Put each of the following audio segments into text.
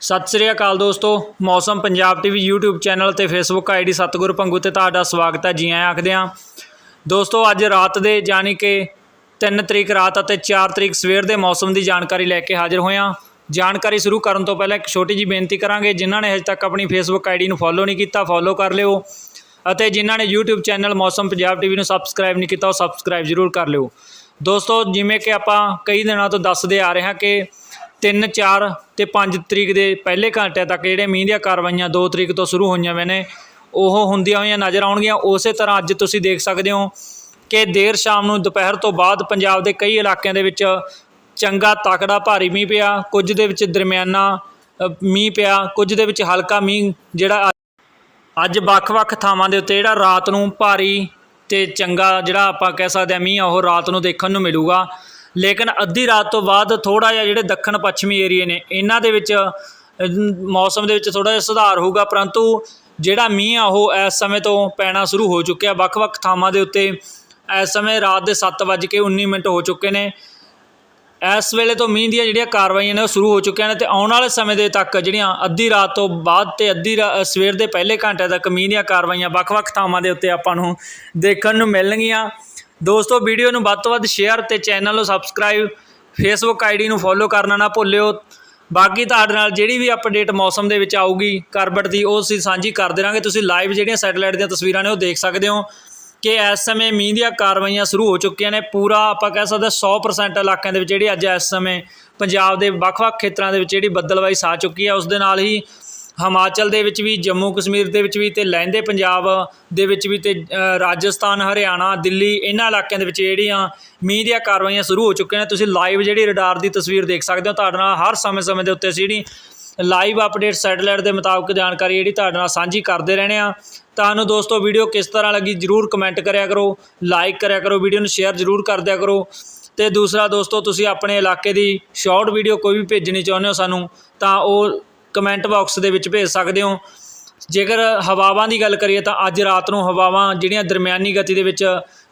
ਸਤਿ ਸ੍ਰੀ ਅਕਾਲ ਦੋਸਤੋ, Mausam Punjab TV YouTube channel ਤੇ Facebook ਆਈਡੀ ਸਤਗੁਰ ਪੰਗੂ ਤੇ ਤੁਹਾਡਾ ਸਵਾਗਤ ਹੈ ਜੀ ਆਇਆਂ ਆਖਦੇ ਹਾਂ। ਦੋਸਤੋ, ਅੱਜ ਰਾਤ ਦੇ ਯਾਨੀ ਕਿ 3 ਤਰੀਕ ਰਾਤ ਅਤੇ 4 ਤਰੀਕ ਸਵੇਰ ਦੇ ਮੌਸਮ ਦੀ ਜਾਣਕਾਰੀ ਲੈ ਕੇ ਹਾਜ਼ਰ ਹੋਏ ਹਾਂ। ਜਾਣਕਾਰੀ ਸ਼ੁਰੂ ਕਰਨ ਤੋਂ ਪਹਿਲਾਂ ਇੱਕ ਛੋਟੀ ਜੀ ਬੇਨਤੀ ਕਰਾਂਗੇ, ਜਿਨ੍ਹਾਂ ਨੇ ਹਜੇ ਤੱਕ ਆਪਣੀ Facebook ਆਈਡੀ ਨੂੰ ਫੋਲੋ ਨਹੀਂ ਕੀਤਾ ਫੋਲੋ ਕਰ ਲਿਓ। ਅਤੇ ਜਿਨ੍ਹਾਂ ਨੇ YouTube ਚੈਨਲ ਮੌਸਮ ਪੰਜਾਬ ਟੀਵੀ ਨੂੰ ਸਬਸਕ੍ਰਾਈਬ ਨਹੀਂ ਕੀਤਾ, ਉਹ ਸਬਸਕ੍ਰਾਈਬ ਜ਼ਰੂਰ ਕਰ ਲਿਓ। ਦੋਸਤੋ, ਜਿਵੇਂ ਕਿ ਆਪਾਂ ਕਈ ਦਿਨਾਂ ਤੋਂ ਦੱਸਦੇ ਆ ਰਹੇ ਹਾਂ ਕਿ 3 4 ਤੇ 5 ਤਰੀਕ ਦੇ ਪਹਿਲੇ ਘੰਟਿਆਂ ਤੱਕ ਜਿਹੜੇ ਮੀਂਹ ਦੀਆਂ ਕਾਰਵਾਈਆਂ 2 ਤਰੀਕ ਤੋਂ ਸ਼ੁਰੂ ਹੋਈਆਂ ਵੇ ਨੇ, ਉਹ ਹੁੰਦੀਆਂ ਹੋਈਆਂ ਨਜ਼ਰ ਆਉਣਗੀਆਂ। ਉਸੇ ਤਰ੍ਹਾਂ ਅੱਜ ਤੁਸੀਂ ਦੇਖ ਸਕਦੇ ਹੋ ਕਿ ਦੇਰ ਸ਼ਾਮ ਨੂੰ ਦੁਪਹਿਰ ਤੋਂ ਬਾਅਦ ਪੰਜਾਬ ਦੇ ਕਈ ਇਲਾਕਿਆਂ ਦੇ ਵਿੱਚ ਚੰਗਾ ਤਕੜਾ ਭਾਰੀ ਮੀਂਹ ਪਿਆ, ਕੁਝ ਦੇ ਵਿੱਚ ਦਰਮਿਆਨਾ ਮੀਂਹ ਪਿਆ, ਕੁਝ ਦੇ ਵਿੱਚ ਹਲਕਾ ਮੀਂਹ ਜਿਹੜਾ ਅੱਜ ਵੱਖ-ਵੱਖ ਥਾਵਾਂ ਦੇ ਉੱਤੇ ਜਿਹੜਾ ਰਾਤ ਨੂੰ ਭਾਰੀ ਤੇ ਚੰਗਾ ਜਿਹੜਾ ਆਪਾਂ ਕਹਿ ਸਕਦੇ ਹਾਂ ਮੀਂਹ ਆ, ਉਹ ਰਾਤ ਨੂੰ ਦੇਖਣ ਨੂੰ ਮਿਲੂਗਾ। ਲੇਕਿਨ ਅੱਧੀ ਰਾਤ ਤੋਂ ਬਾਅਦ ਥੋੜਾ ਜਿਹਾ ਜਿਹੜੇ ਦੱਖਣ ਪੱਛਮੀ ਏਰੀਏ ਨੇ, ਇਹਨਾਂ ਦੇ ਵਿੱਚ ਮੌਸਮ ਦੇ ਵਿੱਚ ਥੋੜਾ ਜਿਹਾ ਸੁਧਾਰ ਹੋਊਗਾ, ਪਰੰਤੂ ਜਿਹੜਾ ਮੀਂਹ ਆ ਉਹ ਇਸ ਸਮੇਂ ਤੋਂ ਪੈਣਾ ਸ਼ੁਰੂ ਹੋ ਚੁੱਕਿਆ। ਵੱਖ-ਵੱਖ ਥਾਵਾਂ ਦੇ ਉੱਤੇ ਇਸ ਸਮੇਂ ਰਾਤ ਦੇ 7:19 ਮਿੰਟ ਹੋ ਚੁੱਕੇ ਨੇ। ਇਸ ਵੇਲੇ ਤੋਂ ਮੀਂਹ ਦੀਆਂ ਜਿਹੜੀਆਂ ਕਾਰਵਾਈਆਂ ਨੇ ਉਹ ਸ਼ੁਰੂ ਹੋ ਚੁੱਕੀਆਂ ਨੇ ਤੇ ਆਉਣ ਵਾਲੇ ਸਮੇਂ ਦੇ ਤੱਕ ਜਿਹੜੀਆਂ ਅੱਧੀ ਰਾਤ ਤੋਂ ਬਾਅਦ ਤੇ ਅੱਧੀ ਰਾ- ਸਵੇਰ ਦੇ ਪਹਿਲੇ ਘੰਟੇ ਤੱਕ ਮੀਂਹ ਦੀਆਂ ਕਾਰਵਾਈਆਂ ਵੱਖ-ਵੱਖ ਥਾਵਾਂ ਦੇ ਉੱਤੇ ਆਪਾਂ ਨੂੰ ਦੇਖਣ ਨੂੰ ਮਿਲਣਗੀਆਂ। ਦੋਸਤੋ, ਵੀਡੀਓ ਨੂੰ ਵੱਧ ਤੋਂ ਵੱਧ ਸ਼ੇਅਰ ਤੇ ਚੈਨਲ ਨੂੰ ਸਬਸਕ੍ਰਾਈਬ ਫੇਸਬੁੱਕ ਆਈਡੀ ਨੂੰ ਫੋਲੋ ਕਰਨਾ ਨਾ ਭੁੱਲਿਓ। ਬਾਕੀ ਤੁਹਾਡੇ ਨਾਲ ਜਿਹੜੀ ਵੀ ਅਪਡੇਟ ਮੌਸਮ ਦੇ ਵਿੱਚ ਆਊਗੀ, ਕਰਬਟ ਦੀ, ਉਹ ਅਸੀਂ ਸਾਂਝੀ ਕਰਦੇ ਰਾਂਗੇ ਤੁਸੀਂ ਲਾਈਵ ਜਿਹੜੀਆਂ ਸੈਟੇਲਾਈਟ ਦੀਆਂ ਤਸਵੀਰਾਂ ਨੇ, ਉਹ ਦੇਖ ਸਕਦੇ ਹੋ ਕਿ ਇਸ ਸਮੇਂ ਮੀਂਹ ਦੀਆਂ ਕਾਰਵਾਈਆਂ ਸ਼ੁਰੂ ਹੋ ਚੁੱਕੀਆਂ ਨੇ। ਪੂਰਾ ਆਪਾਂ ਕਹਿ ਸਕਦੇ ਹਾਂ 100% ਇਲਾਕਿਆਂ ਦੇ ਵਿੱਚ ਜਿਹੜੀ ਅੱਜ ਇਸ ਸਮੇਂ ਪੰਜਾਬ ਦੇ ਵੱਖ-ਵੱਖ ਖੇਤਰਾਂ ਦੇ ਵਿੱਚ ਜਿਹੜੀ ਬੱਦਲਵਾਈ ਸਾ ਚੁੱਕੀ ਹੈ, ਉਸ ਦੇ ਨਾਲ ਹੀ ਹਿਮਾਚਲ ਦੇ ਵਿੱਚ ਵੀ, ਜੰਮੂ ਕਸ਼ਮੀਰ ਦੇ ਵਿੱਚ ਵੀ ਤੇ ਲਹਿੰਦੇ ਪੰਜਾਬ ਦੇ ਵਿੱਚ ਵੀ ਤੇ ਰਾਜਸਥਾਨ, ਹਰਿਆਣਾ, ਦਿੱਲੀ ਇਹਨਾਂ ਇਲਾਕਿਆਂ ਦੇ ਵਿੱਚ ਜਿਹੜੀਆਂ ਮੀਂਹ ਦੀਆਂ ਕਾਰਵਾਈਆਂ ਸ਼ੁਰੂ ਹੋ ਚੁੱਕੀਆਂ ਨੇ। ਤੁਸੀਂ ਲਾਈਵ ਜਿਹੜੀ ਰਡਾਰ ਦੀ ਤਸਵੀਰ ਦੇਖ ਸਕਦੇ ਹੋ। ਤੁਹਾਡੇ ਨਾਲ ਹਰ ਸਮੇਂ-ਸਮੇਂ ਦੇ ਉੱਤੇ ਅਸੀਂ ਜਿਹੜੀ ਲਾਈਵ ਅਪਡੇਟ ਸੈਟੇਲਾਈਟ ਦੇ ਮੁਤਾਬਕ ਜਾਣਕਾਰੀ ਜਿਹੜੀ ਤੁਹਾਡੇ ਨਾਲ ਸਾਂਝੀ ਕਰਦੇ ਰਹਿਣੇ ਆ ਤੁਹਾਨੂੰ ਦੋਸਤੋ, ਵੀਡੀਓ ਕਿਸ ਤਰ੍ਹਾਂ ਲੱਗੀ ਜਰੂਰ ਕਮੈਂਟ ਕਰਿਆ ਕਰੋ, ਲਾਈਕ ਕਰਿਆ ਕਰੋ, ਵੀਡੀਓ ਨੂੰ ਸ਼ੇਅਰ ਜਰੂਰ ਕਰ ਦਿਆ ਕਰੋ। ਤੇ ਦੂਸਰਾ ਦੋਸਤੋ, ਤੁਸੀਂ ਆਪਣੇ ਇਲਾਕੇ ਦੀ ਸ਼ਾਰਟ ਵੀਡੀਓ ਕੋਈ ਵੀ ਭੇਜਣੀ ਚਾਹੁੰਦੇ ਹੋ ਸਾਨੂੰ, ਤਾਂ ਉਹ ਕਮੈਂਟ ਬਾਕਸ ਦੇ ਵਿੱਚ ਭੇਜ ਸਕਦੇ ਹੋ। ਜੇਕਰ ਹਵਾਵਾਂ ਦੀ ਗੱਲ ਕਰੀਏ ਤਾਂ ਅੱਜ ਰਾਤ ਨੂੰ ਹਵਾਵਾਂ ਜਿਹੜੀਆਂ ਦਰਮਿਆਨੀ ਗਤੀ ਦੇ ਵਿੱਚ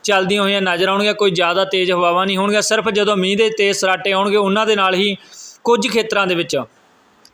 ਚੱਲਦੀਆਂ ਹੋਈਆਂ ਨਜ਼ਰ ਆਉਣਗੀਆਂ, ਕੋਈ ਜ਼ਿਆਦਾ ਤੇਜ਼ ਹਵਾਵਾਂ ਨਹੀਂ ਹੋਣਗੀਆਂ, ਸਿਰਫ ਜਦੋਂ ਮੀਂਹ ਦੇ ਤੇਜ਼ ਸਰਾਟੇ ਆਉਣਗੇ, ਉਹਨਾਂ ਦੇ ਨਾਲ ਹੀ ਕੁਝ ਖੇਤਰਾਂ ਦੇ ਵਿੱਚ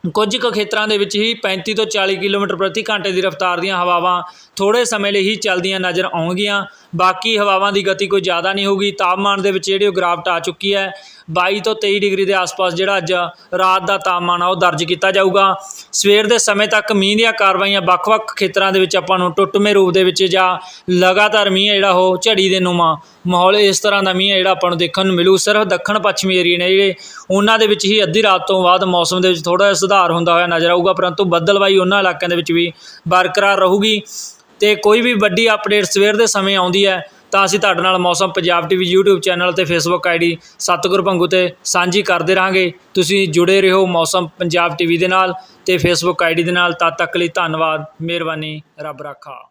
ਕੁਝ ਕੁ ਖੇਤਰਾਂ ਦੇ ਵਿੱਚ ਹੀ 35 ਤੋਂ 40 ਕਿਲੋਮੀਟਰ ਪ੍ਰਤੀ ਘੰਟੇ ਦੀ ਰਫ਼ਤਾਰ ਦੀਆਂ ਹਵਾਵਾਂ ਥੋੜੇ ਸਮੇਂ ਲਈ ਹੀ ਚੱਲਦੀਆਂ ਨਜ਼ਰ ਆਉਣਗੀਆਂ। ਬਾਕੀ ਹਵਾਵਾਂ ਦੀ ਗਤੀ ਕੋਈ ਜ਼ਿਆਦਾ ਨਹੀਂ ਹੋਊਗੀ। ਤਾਪਮਾਨ ਦੇ ਵਿੱਚ ਜਿਹੜੀ ਉਹ ਗਿਰਾਵਟ ਆ ਚੁੱਕੀ ਹੈ। 22 ਤੋਂ 23 ਡਿਗਰੀ ਦੇ ਆਸ-ਪਾਸ ਜਿਹੜਾ ਅੱਜ ਰਾਤ ਦਾ ਤਾਪਮਾਨ ਆ ਉਹ ਦਰਜ ਕੀਤਾ ਜਾਊਗਾ। ਸਵੇਰ ਦੇ ਸਮੇਂ ਤੱਕ ਮੀਂਹ ਦੀਆਂ ਕਾਰਵਾਈਆਂ ਵੱਖ-ਵੱਖ ਖੇਤਰਾਂ ਦੇ ਵਿੱਚ ਆਪਾਂ ਨੂੰ ਟੁੱਟਵੇਂ ਰੂਪ ਦੇ ਵਿੱਚ ਜਾਂ ਲਗਾਤਾਰ ਮੀਂਹ ਹੈ ਜਿਹੜਾ ਉਹ ਝੜੀ ਦੇ ਨੂੰਮਾ ਮਾਹੌਲ ਇਸ ਤਰ੍ਹਾਂ ਦਾ ਮੀਂਹ ਹੈ ਜਿਹੜਾ ਆਪਾਂ ਨੂੰ ਦੇਖਣ ਨੂੰ ਮਿਲੂ। ਸਿਰਫ ਦੱਖਣ ਪੱਛਮੀ ਏਰੀਏ ਨੇ ਜਿਹੜੇ ਉਹਨਾਂ ਦੇ ਵਿੱਚ ਹੀ ਅੱਧੀ ਰਾਤ ਤੋਂ ਬਾਅਦ ਮੌਸਮ ਦੇ ਵਿੱਚ ਥੋੜਾ ਜਿਹਾ ਸੁਧਾਰ ਹੁੰਦਾ ਹੋਇਆ ਨਜ਼ਰ ਆਊਗਾ, ਪਰੰਤੂ ਬੱਦਲਵਾਈ ਉਹਨਾਂ ਇਲਾਕਿਆਂ ਦੇ ਵਿੱਚ ਵੀ ਬਰਕਰਾਰ ਰਹੂਗੀ। ਤੇ ਕੋਈ ਵੀ ਵੱਡੀ ਅਪਡੇਟ ਸਵੇਰ ਦੇ ਸਮੇਂ ਆਉਂਦੀ ਹੈ, ਤਾਂ ਅਸੀਂ ਤੁਹਾਡੇ ਨਾਲ Mausam Punjab TV YouTube channel ਤੇ Facebook ਆਈਡੀ ਸਤਗੁਰ ਭੰਗੂ ਤੇ ਸਾਂਝੀ ਕਰਦੇ ਰਹਾਂਗੇ। ਤੁਸੀਂ ਜੁੜੇ ਰਹੋ ਮੌਸਮ ਪੰਜਾਬ ਟੀਵੀ ਦੇ ਨਾਲ ਤੇ Facebook ਆਈਡੀ ਦੇ ਨਾਲ। ਤਦ ਤੱਕ ਲਈ ਧੰਨਵਾਦ, ਮਿਹਰਬਾਨੀ, ਰੱਬ ਰਾਖਾ।